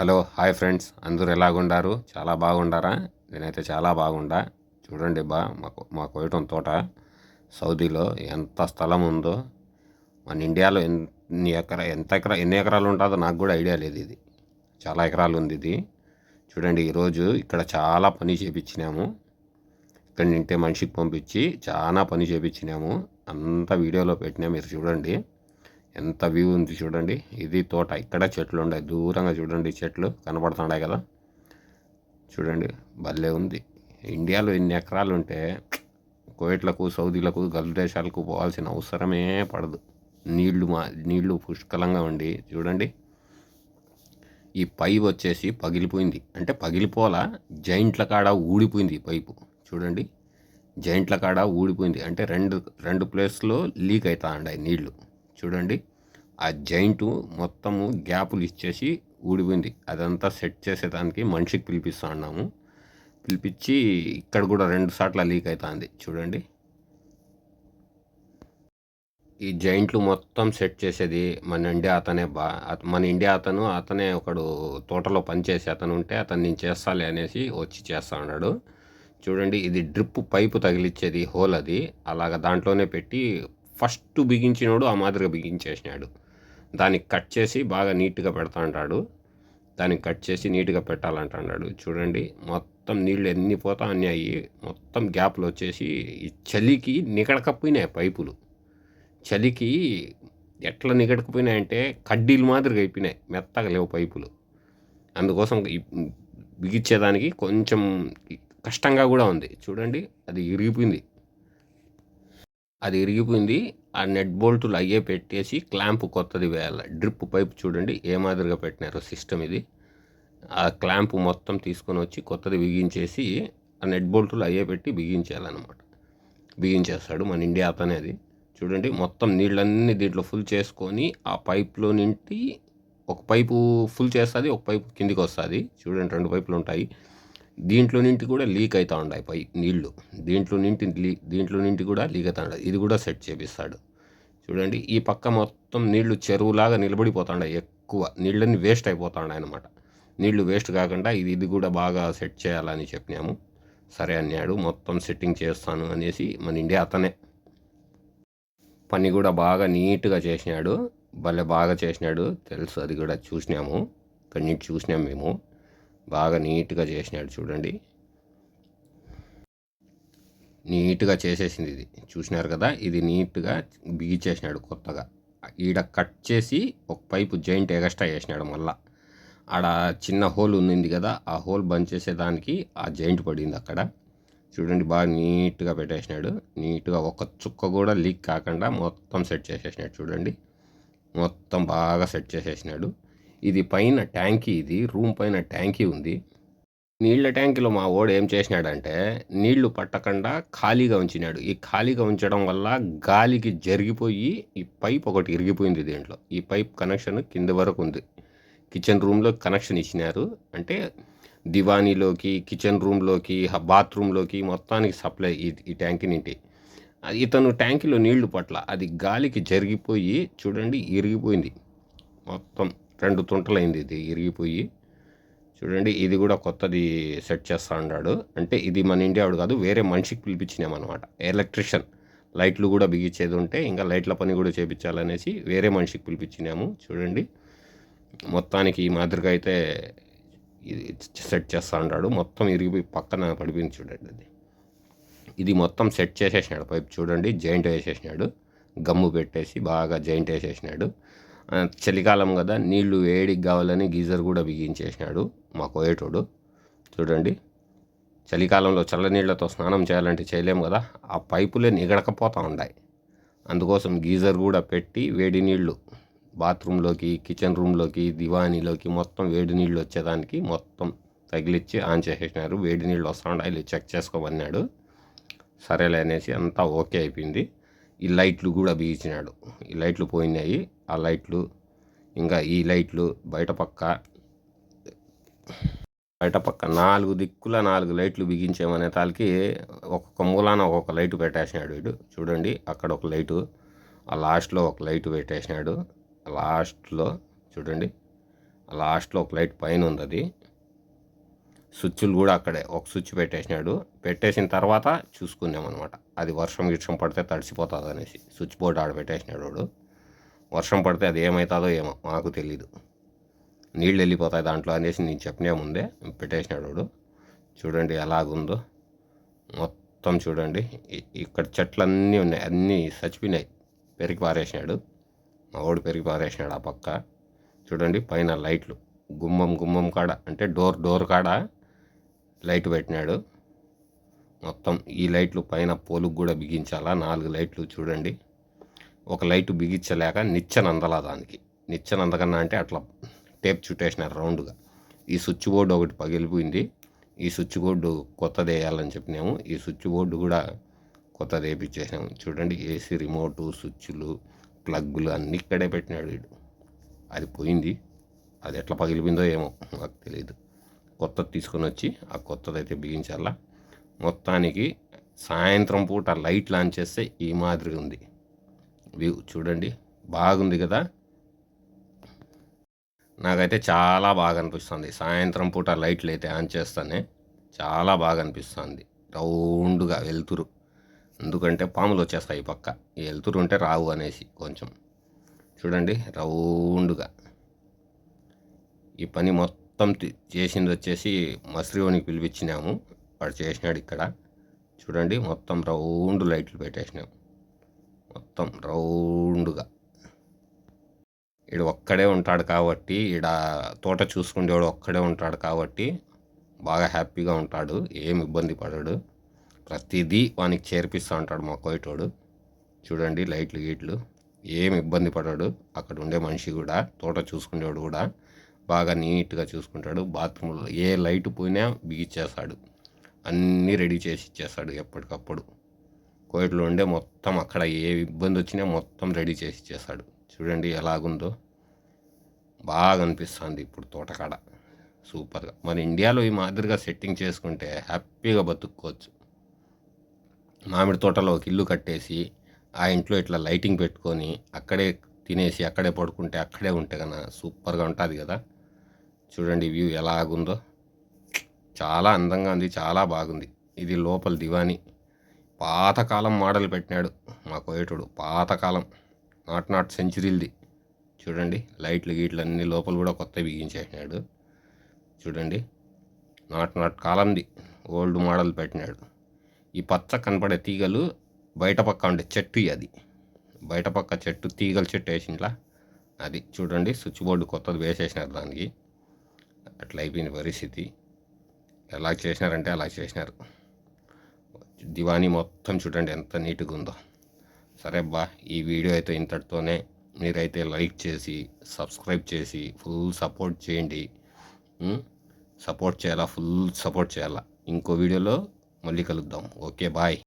Hello hi friends. అందరూ ఎలాగుండారు? చాలా బాగుండారా? నేనైతే చాలా బాగుండా. చూడండి బా మాకు మా కోయటం తోట సౌదీలో ఎంత స్థలం ఉందో. మన ఇండియాలో ఎన్ని ఎకరా ఎంత ఎకరా ఎన్ని ఎకరాలు ఉంటుందో నాకు కూడా ఐడియా లేదు ఇది. చాలా ఎకరాలు ఉంది ఇది. చూడండి ఈరోజు ఇక్కడ చాలా పని చేపించినాము. ఇక్కడ నింటే మనిషికి పంపించి చాలా పని చేపించినాము. అంతా వీడియోలో పెట్టినా మీరు చూడండి. ఎంత వ్యూ ఉంది చూడండి. ఇది తోట. ఇక్కడ చెట్లు ఉన్నాయి. దూరంగా చూడండి చెట్లు కనబడుతున్నాయి కదా. చూడండి భలే ఉంది. ఇండియాలో ఎన్ని ఎకరాలు ఉంటే కోయట్లకు సౌదీలకు గల్ఫ్ దేశాలకు పోవాల్సిన అవసరమే పడదు. నీళ్ళు మా నీళ్ళు పుష్కలంగా ఉండి చూడండి. ఈ పైప్ వచ్చేసి పగిలిపోయింది. అంటే పగిలిపోలా జైంట్ల కాడ ఊడిపోయింది ఈ పైపు. చూడండి జైంట్ల కాడ ఊడిపోయింది. అంటే రెండు రెండు ప్లేస్లో లీక్ అవుతా ఉండే నీళ్ళు. చూడండి. ఆ జాయింట్ మొత్తము గ్యాపులు ఇచ్చేసి ఊడిపోయింది. అదంతా సెట్ చేసేదానికి మనిషికి పిలిపిస్తా ఉన్నాము పిలిపించి ఇక్కడ కూడా రెండు సార్లు లీక్ అవుతుంది చూడండి. ఈ జైంట్లు మొత్తం సెట్ చేసేది మన ఇండియా అతనే బా మన ఇండియా అతను అతనే ఒకడు తోటలో పనిచేసే అతను ఉంటే అతను నేను చేస్తాలే అనేసి వచ్చి చేస్తా ఉన్నాడు చూడండి ఇది డ్రిప్ పైపు తగిలిచ్చేది హోల్ అది. అలాగ దాంట్లోనే పెట్టి ఫస్ట్ బిగించినోడు ఆ మాదిరిగా బిగించేసినాడు. దానికి కట్ చేసి బాగా నీట్గా పెడతా అంటాడు దానికి కట్ చేసి నీట్గా పెట్టాలంటాడు చూడండి మొత్తం నీళ్ళు ఎన్ని పోతా అన్ని అయ్యి మొత్తం గ్యాప్లు వచ్చేసి ఈ చలికి నిగడకపోయినాయి పైపులు. చలికి ఎట్లా నిగడకపోయినాయంటే కడ్డీలు మాదిరిగా అయిపోయినాయి. మెత్తగా లేవు పైపులు. అందుకోసం బిగించేదానికి కొంచెం కష్టంగా కూడా ఉంది. చూడండి అది ఇరిగిపోయింది. అది ఇరిగిపోయింది. ఆ నెట్ బోల్టులు అయ్యే పెట్టేసి క్లాంప్ కొత్తది వేయాలి. డ్రిప్ పైప్ చూడండి ఏ మాదిరిగా పెట్టినారు సిస్టమ్ ఇది. ఆ క్లాంప్ మొత్తం తీసుకొని వచ్చి కొత్తది బిగించేసి ఆ నెట్ బోల్టులు అయ్యే పెట్టి బిగించేయాలన్నమాట బిగించేస్తాడు మన ఇండియా అతనే అది. చూడండి మొత్తం నీళ్ళన్నీ దీంట్లో ఫుల్ చేసుకొని ఆ పైప్లో నింటి ఒక పైపు ఫుల్ చేస్తుంది ఒక పైపు కిందికి వస్తుంది. చూడండి రెండు పైపులు ఉంటాయి. దీంట్లో నింటి కూడా లీక్ అవుతూ ఉన్నాయి పై నీళ్ళు. దీంట్లో నింటి లీ దీంట్లో నింటి కూడా లీక్ అవుతా ఉన్నాయి ఇది కూడా సెట్ చేపిస్తాడు. చూడండి ఈ పక్క మొత్తం నీళ్ళు చెరువులాగా నిలబడిపోతుండాయి ఎక్కువ. నీళ్ళన్నీ వేస్ట్ అయిపోతాడు అనమాట నీళ్ళు వేస్ట్ కాకుండా ఇది ఇది కూడా బాగా సెట్ చేయాలని చెప్పినాము. సరే అన్నాడు. మొత్తం సెట్టింగ్ చేస్తాను అనేసి మన ఇండియా అతనే. పని కూడా బాగా నీట్గా చేసినాడు. భలే బాగా చేసినాడు. తెలుసు అది కూడా చూసినాము. ఇక్కడి నుంచి మేము. బాగా నీట్గా చేసినాడు చూడండి. నీట్గా చేసేసింది ఇది. చూసినారు కదా ఇది నీట్గా బిగిచేసినాడు కొత్తగా. ఈడ కట్ చేసి ఒక పైపు జాయింట్ ఎగస్ట్రా చేసినాడు మళ్ళా. ఆడ చిన్న హోల్ ఉంది కదా ఆ హోల్ బంద్ చేసేదానికి ఆ జాయింట్ పడింది అక్కడ. చూడండి బాగా నీట్గా పెట్టేసినాడు. నీట్గా ఒక చుక్క కూడా లీక్ కాకుండా మొత్తం సెట్ చేసేసినాడు చూడండి. మొత్తం బాగా సెట్ చేసేసినాడు. ఇది పైన ట్యాంకీ ఇది రూమ్ పైన ట్యాంకీ ఉంది. నీళ్ళ ట్యాంకీలో మా ఓడు ఏం చేసినాడంటే నీళ్ళు పట్టకుండా ఖాళీగా ఉంచినాడు. ఈ ఖాళీగా ఉంచడం వల్ల గాలికి జరిగిపోయి ఈ పైప్ ఒకటి ఇరిగిపోయింది దీంట్లో. ఈ పైప్ కనెక్షన్ కింద వరకు ఉంది. కిచెన్ రూమ్లో కనెక్షన్ ఇచ్చినారు. అంటే దివానీలోకి కిచెన్ రూమ్లోకి బాత్రూంలోకి మొత్తానికి సప్లై ఈ ఈ ట్యాంకీ నుండి. అది ఇతను ట్యాంకీలో నీళ్ళు పట్ల. అది గాలికి జరిగిపోయి చూడండి ఇరిగిపోయింది. మొత్తం. రెండు తుంటలైంది ఇది ఇరిగిపోయి. చూడండి ఇది కూడా కొత్తది సెట్ చేస్తా ఉన్నాడు అంటే ఇది మన ఇండియాడు కాదు వేరే మనిషికి పిలిపించినామన్నమాట ఎలక్ట్రిషియన్. లైట్లు కూడా బిగించేది ఉంటే ఇంకా లైట్ల పని కూడా చేపించాలనేసి వేరే మనిషికి పిలిపించినాము. చూడండి మొత్తానికి ఈ మాదిరిగా అయితే ఇది సెట్ చేస్తా ఉన్నాడు మొత్తం ఇరిగిపోయి పక్కన పడిపోయింది చూడండి అది. ఇది మొత్తం సెట్ చేసేసినాడు పైప్. చూడండి జాయింట్ వేసేసినాడు. గమ్ము పెట్టేసి బాగా జాయింట్ వేసేసినాడు. చలికాలం కదా నీళ్ళు వేడికి కావాలని గీజర్ కూడా బిగించేసినాడు మా కోయేటోడు. చూడండి చలికాలంలో చల్ల నీళ్ళతో స్నానం చేయాలంటే చేయలేము కదా ఆ పైపులే నిగడకపోతూ ఉన్నాయి అందుకోసం గీజర్ కూడా పెట్టి వేడి నీళ్ళు బాత్రూంలోకి కిచెన్ రూమ్లోకి దివానీలోకి మొత్తం వేడి నీళ్ళు వచ్చేదానికి మొత్తం తగిలిచ్చి ఆన్ చేసేసినారు. వేడి నీళ్ళు వస్తుండాయి చెక్ చేసుకోమన్నాడు. సరేలే అనేసి అంతా ఓకే అయిపోయింది. ఈ లైట్లు కూడా బిగించినాడు. ఈ లైట్లు పోయినాయి. ఆ లైట్లు ఇంకా ఈ లైట్లు బయట పక్క బయట పక్క నాలుగు దిక్కుల నాలుగు లైట్లు బిగించామనే తాలకి ఒక్కొక్క మూలాన ఒక్కొక్క లైట్ పెట్టేసినాడు వీడు. చూడండి అక్కడ ఒక లైటు ఆ లాస్ట్లో ఒక లైట్ పెట్టేసినాడు. లాస్ట్లో చూడండి లాస్ట్లో ఒక లైట్ పైన ఉంది అది. స్విచ్లు కూడా అక్కడే ఒక స్విచ్ పెట్టేసినాడు. పెట్టేసిన తర్వాత చూసుకున్నాం అనమాట అది వర్షం గిర్షం పడితే తడిసిపోతుంది అనేసి స్విచ్ బోర్డు ఆడ పెట్టేసినాడు వాడు. వర్షం పడితే అది ఏమవుతుందో ఏమో మాకు తెలీదు. నీళ్ళు వెళ్ళిపోతాయి దాంట్లో అనేసి నేను చెప్పినే ముందే పెట్టేసినాడు వాడు. చూడండి ఎలాగుందో. మొత్తం చూడండి ఇక్కడ చెట్లన్నీ ఉన్నాయి అన్నీ చచ్చిపోయినాయి పెరిగి పారేసినాడు. మా వాడు పెరిగి పారేసినాడు ఆ పక్క. చూడండి పైన లైట్లు గుమ్మం గుమ్మం కాడ అంటే డోర్ డోర్ కాడ లైట్ పెట్టినాడు. మొత్తం ఈ లైట్లు పైన పోలుకు కూడా బిగించాలా నాలుగు లైట్లు చూడండి. ఒక లైట్ బిగించలేక నిచ్చెనందలా దానికి. నిచ్చెనందకన్నా అంటే అట్లా టేప్ చుట్టేసినారు రౌండ్గా. ఈ స్విచ్ బోర్డు ఒకటి పగిలిపోయింది. ఈ స్విచ్ బోర్డు కొత్తది వేయాలని చెప్పినాము. ఈ స్విచ్ బోర్డు కూడా కొత్తది వేయించేసాము చూడండి ఏసీ రిమోటు స్విచ్లు ప్లగ్గులు అన్నీ ఇక్కడే పెట్టినాడు వీడు. అది పోయింది. అది ఎట్లా పగిలిపోయిందో ఏమో నాకు తెలియదు కొత్తది తీసుకొని వచ్చి ఆ కొత్తది అయితే బిగించాలా? మొత్తానికి సాయంత్రం పూట లైట్ లాంచ్ చేస్తే ఈ మాదిరి ఉంది. వ్యూ చూడండి. బాగుంది కదా? నాకైతే చాలా బాగా అనిపిస్తుంది. సాయంత్రం పూట లైట్లు అయితే ఆన్ చేస్తానే చాలా బాగా అనిపిస్తుంది. రౌండ్గా వెలుతురు. ఎందుకంటే పాములు వచ్చేస్తాయి ఈ పక్క. వెళ్తురు ఉంటే రావు అనేసి కొంచెం. చూడండి రౌండ్గా. ఈ పని మొత్తం చేసింది వచ్చేసి మసరివానికి పిలిపించినాము. వాడు చేసినాడు ఇక్కడ. చూడండి మొత్తం రౌండ్ లైట్లు పెట్టేసినాము మొత్తం రౌండ్గా. ఈడు ఒక్కడే ఉంటాడు కాబట్టి ఈడ తోట చూసుకునేవాడు ఒక్కడే ఉంటాడు కాబట్టి బాగా హ్యాపీగా ఉంటాడు ఏం ఇబ్బంది పడడు. ప్రతిదీ వానికి చేర్పిస్తూ ఉంటాడు మా కోయటోడు. చూడండి లైట్లు గీట్లు. ఏం ఇబ్బంది పడాడు. అక్కడ ఉండే మనిషి కూడా తోట చూసుకునేవాడు కూడా బాగా నీట్గా చూసుకుంటాడు. బాత్రూంలో ఏ లైట్ పోయినా బిగిచ్చేస్తాడు. అన్నీ రెడీ చేసి ఇచ్చేస్తాడు ఎప్పటికప్పుడు. కోయిట్లో ఉండే మొత్తం అక్కడ ఏ ఇబ్బంది వచ్చినా మొత్తం రెడీ చేసి ఇచ్చేస్తాడు. చూడండి ఎలాగుందో. బాగా అనిపిస్తుంది ఇప్పుడు తోటకాడ. సూపర్గా. మన ఇండియాలో ఈ మాదిరిగా సెట్టింగ్ చేసుకుంటే హ్యాపీగా బతుక్కోవచ్చు. మామిడి తోటలో ఒక ఇల్లు కట్టేసి ఆ ఇంట్లో ఇట్లా లైటింగ్ పెట్టుకొని అక్కడే తినేసి అక్కడే పడుకుంటే అక్కడే ఉంటే కన్నా సూపర్గా ఉంటుంది కదా. చూడండి వ్యూ ఎలాగుందో. చాలా అందంగా ఉంది చాలా బాగుంది. ఇది లోపల దివాని. పాతకాలం మోడల్ పెట్టినాడు మా కోయటుడు. పాతకాలం. నాట్ నాట్ సెంచురీలది చూడండి లైట్లు గీట్లు అన్ని లోపల కూడా కొత్త బిగించేసినాడు చూడండి నాట్ నాట్ కాలంది. ఓల్డ్ మోడల్ పెట్టినాడు. ఈ పచ్చ కనపడే తీగలు బయట పక్క ఉండే చెట్టు అది. బయట పక్క చెట్టు తీగల చెట్టు వేసిండ్లా? అది చూడండి స్విచ్ బోర్డు కొత్తది వేసేసినారు దానికి. అట్లా అయిపోయింది పరిస్థితి. ఎలా చేసినారంటే అలా చేసినారు. దివానీ మొత్తం చూడండి ఎంత నీట్గా ఉందో. సరే అబ్బా ఈ వీడియో అయితే ఇంతటితోనే. మీరైతే లైక్ చేసి సబ్స్క్రైబ్ చేసి ఫుల్ సపోర్ట్ చేయండి. సపోర్ట్ చేయాలా? ఫుల్ సపోర్ట్ చేయాలా? ఇంకో వీడియోలో మళ్ళీ కలుద్దాం. Okay bye.